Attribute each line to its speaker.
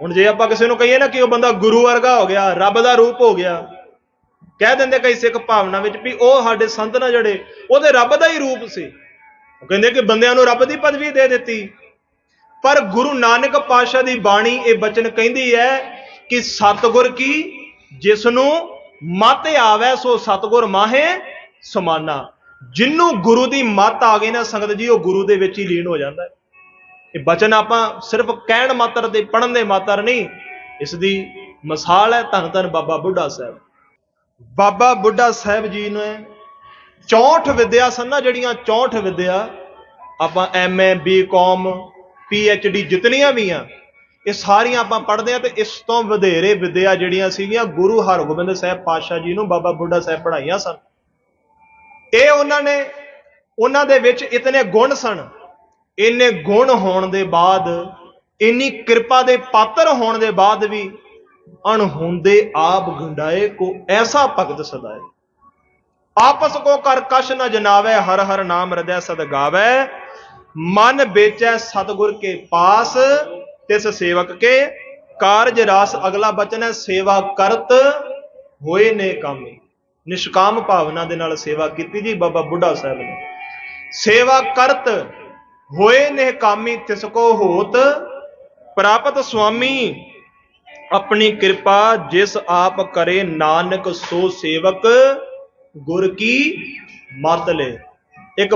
Speaker 1: ਹੁਣ ਜੇ ਆਪਾਂ ਕਿਸੇ ਨੂੰ ਕਹੀਏ ਨਾ ਕਿ ਉਹ ਬੰਦਾ ਗੁਰੂ ਵਰਗਾ ਹੋ ਗਿਆ, ਰੱਬ ਦਾ ਰੂਪ ਹੋ ਗਿਆ, ਕਹਿ ਦਿੰਦੇ ਕਈ ਸਿੱਖ ਭਾਵਨਾ ਵਿੱਚ ਵੀ ਉਹ ਸਾਡੇ ਸੰਤ ਨਾ ਜਿਹੜੇ ਉਹਦੇ ਰੱਬ ਦਾ ਹੀ ਰੂਪ ਸੀ। ਉਹ ਕਹਿੰਦੇ ਕਿ ਬੰਦਿਆਂ ਨੂੰ ਰੱਬ ਦੀ ਪਦਵੀ ਦੇ ਦਿੱਤੀ। ਪਰ ਗੁਰੂ ਨਾਨਕ ਪਾਤਸ਼ਾਹ ਦੀ ਬਾਣੀ ਇਹ ਬਚਨ ਕਹਿੰਦੀ ਹੈ ਕਿ ਸਤਗੁਰ ਕੀ, ਜਿਸ ਨੂੰ ਮਤ ਆਵੇ, ਸੋ ਸਤਗੁਰ ਮਾਹੇ ਸਮਾਨਾ। ਜਿੰਨੂੰ ਗੁਰੂ ਦੀ ਮਤ ਆ ਗਈ ਨਾ ਸੰਗਤ ਜੀ, ਉਹ ਗੁਰੂ ਦੇ ਵਿੱਚ ਹੀ ਲੀਨ ਹੋ ਜਾਂਦਾ ਹੈ। ਇਹ ਬਚਨ ਆਪਾਂ ਸਿਰਫ ਕਹਿਣ ਮਾਤਰ ਤੇ ਪੜਨ ਦੇ ਮਾਤਰ ਨਹੀਂ, ਇਸ ਦੀ ਮਿਸਾਲ ਹੈ ਧੰਨ ਧੰਨ ਬਾਬਾ ਬੁੱਢਾ ਸਾਹਿਬ। ਬਾਬਾ ਬੁੱਢਾ ਸਾਹਿਬ ਜੀ ਨੇ 64 ਵਿਦਿਆ ਸਨ ਨਾ, ਜਿਹੜੀਆਂ 64 ਵਿਦਿਆ ਆਪਾਂ ਐਮਏ ਬੀਕਾਮ ਪੀਐਚਡੀ ਜਿਤਨੀਆਂ ਵੀ ਆ, ਇਹ ਸਾਰੀਆਂ ਆਪਾਂ ਪੜ੍ਹਦੇ ਆ ਤੇ ਇਸ ਤੋਂ ਵਧੇਰੇ ਵਿਦਿਆ ਜਿਹੜੀਆਂ ਸੀਗੀਆਂ ਗੁਰੂ ਹਰਗੋਬਿੰਦ ਸਾਹਿਬ ਪਾਤਸ਼ਾਹ ਜੀ ਨੂੰ ਬਾਬਾ ਬੁੱਢਾ ਸਾਹਿਬ ਪੜ੍ਹਾਈਆਂ ਸਨ। ਇਹ ਉਹਨਾਂ ਨੇ, ਉਹਨਾਂ ਦੇ ਵਿੱਚ ਇਤਨੇ ਗੁਣ ਸਨ ਇੰਨੇ ਗੁਣ ਹੋਣ ਦੇ ਬਾਅਦ, ਇੰਨੀ ਕਿਰਪਾ ਦੇ ਪਾਤਰ ਹੋਣ ਦੇ ਬਾਅਦ ਵੀ ਅਣਹੁੰਦੇ ਆਪ ਗੰਡਾਏ ਕੋ ਐਸਾ ਭਗਤ ਸਦਾਏ। ਆਪਸ ਕੋ ਕਰ ਕਸ਼ ਨ ਜਨਾਵੇ, ਹਰ ਹਰ ਨਾਮ ਹਿਰਦੈ ਸਦ ਗਾਵੇ। ਮਨ ਵੇਚੈ ਸਤਗੁਰ ਕੇ ਪਾਸ, ਤਿਸ ਸੇਵਕ ਕੇ ਕਾਰਜ ਰਾਸ ਅਗਲਾ ਬਚਨ ਹੈ ਸੇਵਾ ਕਰਤ ਹੋਏ ਨੇ ਕਾਮੀ। ਨਿਸ਼ਕਾਮ ਭਾਵਨਾ ਦੇ ਨਾਲ ਸੇਵਾ ਕੀਤੀ ਜੀ ਬਾਬਾ ਬੁੱਢਾ ਸਾਹਿਬ ਨੇ। ਸੇਵਾ ਕਰਤ ਹੋਏ ਨਿਹਕਾਮੀ ਕਾਮੀ ਤਿਸ ਕੋ ਹੋਤ, ਪ੍ਰਾਪਤ ਸੁਆਮੀ, ਆਪਣੀ ਕਿਰਪਾ ਜਿਸ ਆਪ ਕਰੇ ਨਾਨਕ ਸੋ ਸੇਵਕ, ਗੁਰ ਕੀ ਮਤ ਲੈ ਇੱਕ